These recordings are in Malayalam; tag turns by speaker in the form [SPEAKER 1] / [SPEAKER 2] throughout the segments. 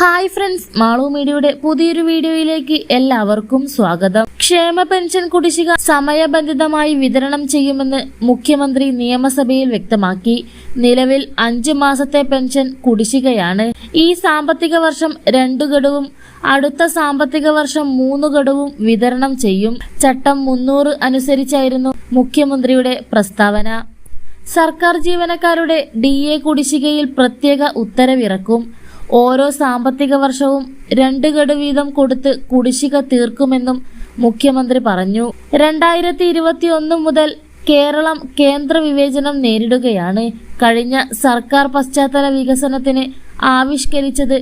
[SPEAKER 1] ഹായ് ഫ്രണ്ട്സ് മാളു മീഡിയയുടെ പുതിയൊരു വീഡിയോയിലേക്ക് എല്ലാവർക്കും സ്വാഗതം. ക്ഷേമ പെൻഷൻ കുടിശ്ശിക സമയബന്ധിതമായി വിതരണം ചെയ്യുമെന്ന് മുഖ്യമന്ത്രി നിയമസഭയിൽ വ്യക്തമാക്കി. നിലവിൽ അഞ്ച് മാസത്തെ പെൻഷൻ കുടിശ്ശികയാണ്. ഈ സാമ്പത്തിക വർഷം രണ്ടു ഘടവും അടുത്ത സാമ്പത്തിക വർഷം മൂന്ന് ഘടവും വിതരണം ചെയ്യും. ചട്ടം മുന്നൂറ് അനുസരിച്ചായിരുന്നു മുഖ്യമന്ത്രിയുടെ പ്രസ്താവന. സർക്കാർ ജീവനക്കാരുടെ ഡി എ കുടിശ്ശികയിൽ പ്രത്യേക ഉത്തരവിറക്കും. ഓരോ സാമ്പത്തിക വർഷവും രണ്ട് ഗഡു വീതം കൊടുത്ത് കുടിശ്ശിക തീർക്കുമെന്നും മുഖ്യമന്ത്രി പറഞ്ഞു. രണ്ടായിരത്തി ഇരുപത്തി ഒന്ന് മുതൽ കേരളം കേന്ദ്ര വിവേചനം നേരിടുകയാണ്. കഴിഞ്ഞ സർക്കാർ പശ്ചാത്തല വികസനത്തിന് ആവിഷ്കരിച്ചത്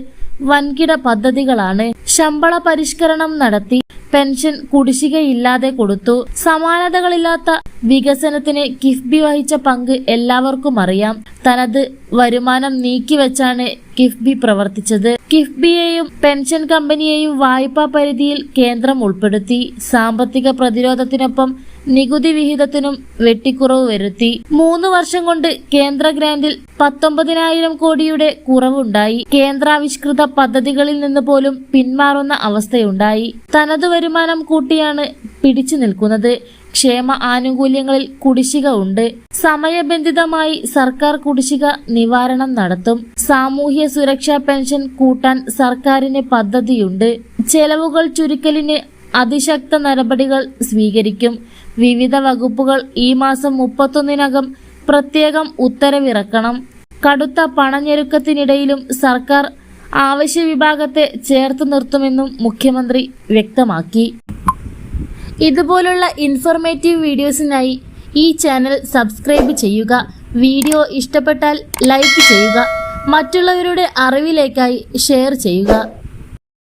[SPEAKER 1] വൻകിട പദ്ധതികളാണ്. ശമ്പള പരിഷ്കരണം നടത്തി പെൻഷൻ കുടിശ്ശികയില്ലാതെ കൊടുത്തു. സമാനതകളില്ലാത്ത വികസനത്തിന് കിഫ്ബി വഹിച്ച പങ്ക് എല്ലാവർക്കും അറിയാം. തനത് വരുമാനം നീക്കിവെച്ചാണ് കിഫ്ബി പ്രവർത്തിച്ചത്. കിഫ്ബിയെയും പെൻഷൻ കമ്പനിയെയും വായ്പാ പരിധിയിൽ കേന്ദ്രം ഉൾപ്പെടുത്തി. സാമ്പത്തിക പ്രതിരോധത്തിനൊപ്പം നികുതി വിഹിതത്തിനും വെട്ടിക്കുറവ് വരുത്തി. മൂന്ന് വർഷം കൊണ്ട് കേന്ദ്ര ഗ്രാന്റിൽ പത്തൊമ്പതിനായിരം കോടിയുടെ കുറവുണ്ടായി. കേന്ദ്രാവിഷ്കൃത പദ്ധതികളിൽ നിന്ന് പോലും പിന്മാറുന്ന അവസ്ഥയുണ്ടായി. തനതു വരുമാനം കൂട്ടിയാണ് പിടിച്ചു നിൽക്കുന്നത്. ക്ഷേമ ആനുകൂല്യങ്ങളിൽ കുടിശ്ശിക ഉണ്ട്. സമയബന്ധിതമായി സർക്കാർ കുടിശ്ശിക നിവാരണം നടത്തും. സാമൂഹ്യ സുരക്ഷാ പെൻഷൻ കൂട്ടാൻ സർക്കാരിന് പദ്ധതിയുണ്ട്. ചെലവുകൾ ചുരുക്കലിന് അതിശക്ത നടപടികൾ സ്വീകരിക്കും. വിവിധ വകുപ്പുകൾ ഈ മാസം മുപ്പത്തൊന്നിനകം പ്രത്യേകം ഉത്തരവിറക്കണം. കടുത്ത പണഞ്ഞെരുക്കത്തിനിടയിലും സർക്കാർ ആവശ്യ വിഭാഗത്തെ ചേർത്ത് നിർത്തുമെന്നും മുഖ്യമന്ത്രി വ്യക്തമാക്കി. ഇതുപോലുള്ള ഇൻഫോർമേറ്റീവ് വീഡിയോസിനായി ഈ ചാനൽ സബ്സ്ക്രൈബ് ചെയ്യുക. വീഡിയോ ഇഷ്ടപ്പെട്ടാൽ ലൈക്ക് ചെയ്യുക. മറ്റുള്ളവരുടെ അറിവിലേക്കായി ഷെയർ ചെയ്യുക.